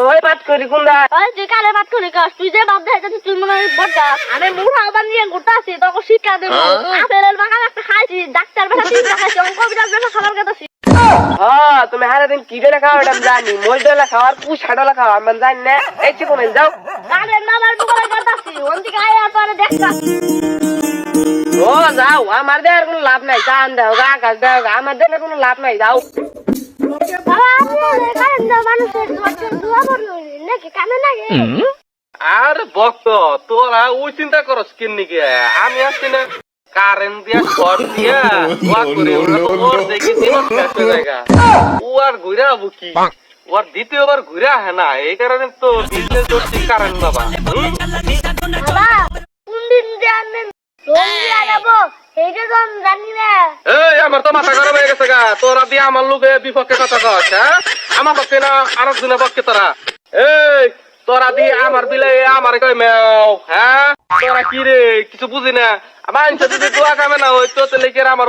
করি কোনটা ওই তুই কালে বাদ করে কাস তুই যে বাদ দেয় তুই মনে হয় বড়টা আমি মুড়া আবার নিয়ে ঘুরতে আসি তোকে শিক্ষা দেবো। আপেলের বাগান একটা খাইছি ডাক্তার বেটা তিনটা খাইছি অঙ্ক বিরাট বেটা খাবার কাটাছি হ্যাঁ তুমি হারে দিন কি ডলা খাওয়া আমি জানি। মই ডলা খাওয়ার পুষা ডলা খাওয়া আমি জানি না। এই চিকন যাও। কালের নামার দোকানে কাটাছি ওদিকে আয়ার পরে দেখতা ও যাও। আমার দেওয়ার কোনো লাভ নাই। চান দাও গা আকাশ দাও আমার দেওয়ার কোনো লাভ নাই যাও। আর ভক্ত তোরা ওই চিন্তা করস কিন আমি আসছি না। কারেন্ট দিয়া শর্ট দিয়া ওরা দেখি ও আর ঘুরে আবু কি? ওর দ্বিতীয়বার ঘুরে আহে না, এই কারণে তো বিজনেস করছি কারেন্ট বাবা। এই আমার তো মাথা হয়ে গেছে গা। তোরা দিয়ে আমার লোকে বিপক্ষে কথা কস হ্যাঁ? আমার পক্ষে না আর দিনের পক্ষে তোরা। এই তোরা দিয়ে আমার বিলে আমার কই মেও হ্যাঁ? তোরা কি রে কিছু বুঝি না? আমার যদি দোয়া কামে না কি আমার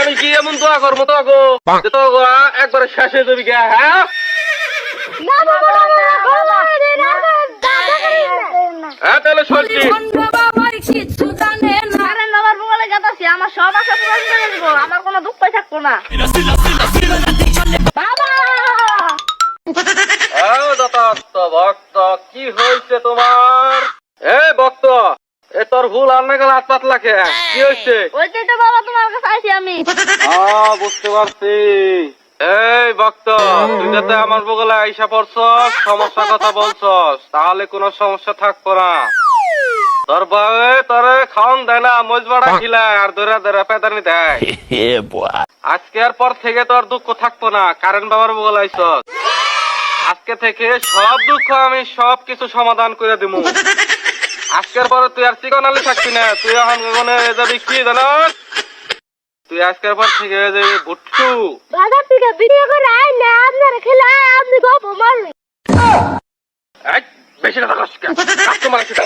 আমি কি এমন দোয়া করব তো গো যে তো গো একবারে শেষ হয়ে যাবি গা হ্যাঁ না বাবা না বাবা না দাদা না হ্যাঁ তাহলে সত্যি আরে নবার বলে কাটাছি আমার সব আশা পূরণ করে দিব আমার কোনো দুঃখ থাকব না। বাবা! ভক্ত কি হয়েছে তোমার? এ ভক্ত এ তোর ভুল আর না গেল হাত পাতলা কে? কি হয়েছে? ওইটাই তো বাবা তোমার কাছে আইছি আমি। বুঝতে পারছি। এই ভক্ত তুই যাতে আমার বগলে আইসা পড়ছস সমস্যা কথা বলছস তাহলে কোনো সমস্যা থাকব না। তোর বাবা তোরে খাওন দেয় না মজবাড়া খিলায় আর দৌড়া দৌড়া পেদানি দেয়। আজকের পর থেকে তোর দুঃখ থাকব না কারেন্ট বাবার বগল আইসস। আজকে থেকে সব দুঃখ আমি সব কিছু সমাধান করে দিব আজকের পরে তুই আর চিকন আলি থাকবি না তুই এখন যাবি কি জানাস? তুই আজকের পর থেকে হয়ে যাবি ভুট্টু বাজার থেকে ভিডিও করে আইলে আপনার খেলে আপনি গপ মারবেন এই, বেশি কথা কস কেন? কাস্টমার আছে তো।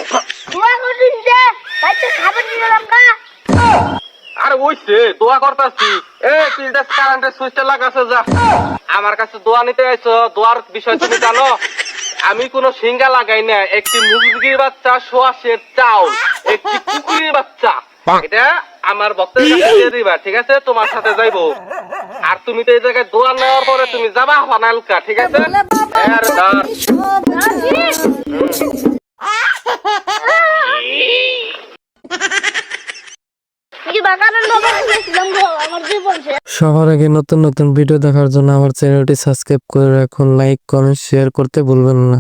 দোয়া করছেন যে বাচ্চা খাবার দিয়ে দিলাম কা আরে ওইছে দোয়া করতাছি। এ দেখ কারেন্টের সুইচটা লাগাছে যা। আমার কাছে দোয়া নিতে আইছো দোয়ার বিষয় তুমি জানো? আমি কোনো সিঙ্গা লাগাই না একটি মুরগির বাচ্চা সোয়াশের চাউল একটি কুকুরের বাচ্চা। এটা আমার ভক্তের কাছে দিয়ে দিবা ঠিক আছে? তোমার সাথে যাইবো। আর তুমি তো এই জায়গায় দোয়া নেওয়ার পরে তুমি যাবা ফানালকা ঠিক আছে? সবার আগে নতুন নতুন ভিডিও দেখার জন্য আমার চ্যানেলটি সাবস্ক্রাইব করে রাখুন লাইক কমেন্ট শেয়ার করতে ভুলবেন না।